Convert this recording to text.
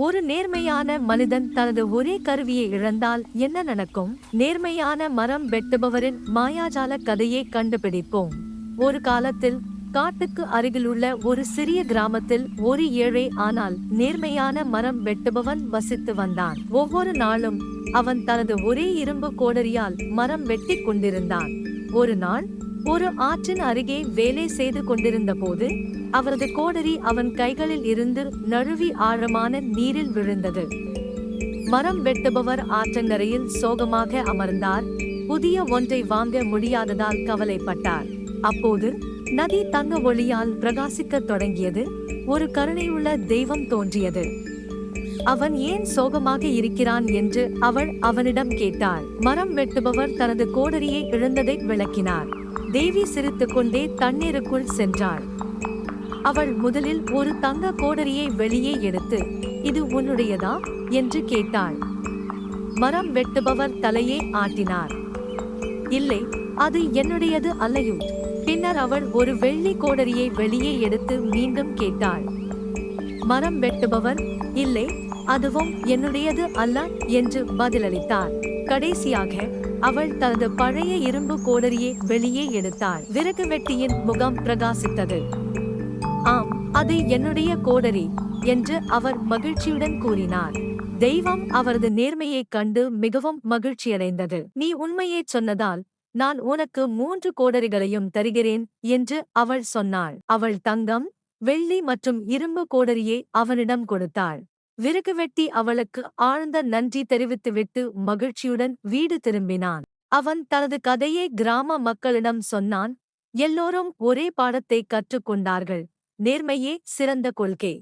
ஒரு நேர்மையான மனிதன் தனது ஒரே கருவியை இழந்தால் என்ன நடக்கும்? நேர்மையான மரம் வெட்டுபவரின் மாயாஜால கதையை கண்டுபிடிப்போம். ஒரு காலத்தில் காட்டுக்கு அருகிலுள்ள ஒரு சிறிய கிராமத்தில் ஒரு ஏழை ஆனால் நேர்மையான மரம் வெட்டுபவன் வசித்து வந்தான். ஒவ்வொரு நாளும் அவன் தனது ஒரே இரும்பு கோடரியால் மரம் வெட்டிக் கொண்டிருந்தான். ஒரு நாள் ஒரு ஆற்றின் அருகே வேலை செய்து கொண்டிருந்த போது அவரது கோடரி அவன் கைகளில் இருந்து நழுவி ஆழமான நீரில் விழுந்தது. மரம் வெட்டுபவர் ஆற்றங்கரையில் சோகமாக அமர்ந்தார். புதிய ஒன்றை வாங்க முடியாததால் கவலைப்பட்டார். அப்போது நதி தங்க ஒளியால் பிரகாசிக்கத் தொடங்கியது. ஒரு கருணையுள்ள தெய்வம் தோன்றியது. அவன் ஏன் சோகமாக இருக்கிறான்? என்று அவள் அவனிடம் கேட்டாள். மரம் வெட்டுபவர் தனது கோடரியை இழந்ததை விளக்கினார். தேவி சிரித்துக்கொண்டே தண்ணீருக்குள் சென்றாள். அவள் முதலில் ஒரு தங்க கோடரியை வெளியே எடுத்து இது உன்னுடையதா? என்று கேட்டாள். மரம் வெட்டுபவர் தலையே ஆட்டினார். இல்லை அது என்னுடையது அல்லையோ. பின்னர் அவள் ஒரு வெள்ளி கோடரியை வெளியே எடுத்து மீண்டும் கேட்டாள். மரம் வெட்டுபவர் இல்லை அதுவும் என்னுடையது அல்ல என்று பதிலளித்தார். கடைசியாக அவள் தனது பழைய இரும்பு கோடரியை வெளியே எடுத்தாள். விறகு வெட்டியின் முகம் பிரகாசித்தது. ஆம் அது என்னுடைய கோடரி என்று அவர் மகிழ்ச்சியுடன் கூறினார். தெய்வம் அவரது நேர்மையைக் கண்டு மிகவும் மகிழ்ச்சியடைந்தது. நீ உண்மையைச் சொன்னதால் நான் உனக்கு மூன்று கோடரிகளையும் தருகிறேன் என்று அவள் சொன்னாள். அவள் தங்கம் வெள்ளி மற்றும் இரும்பு கோடரியை அவனிடம் கொடுத்தாள். விறகு வெட்டி அவளுக்கு ஆழ்ந்த நன்றி தெரிவித்துவிட்டு மகிழ்ச்சியுடன் வீடு திரும்பினான். அவன் தனது கதையை கிராம மக்களிடம் சொன்னான் எல்லோரும் ஒரே பாடத்தை கற்றுக்கொண்டார்கள். நேர்மையே சிறந்த கொள்கை.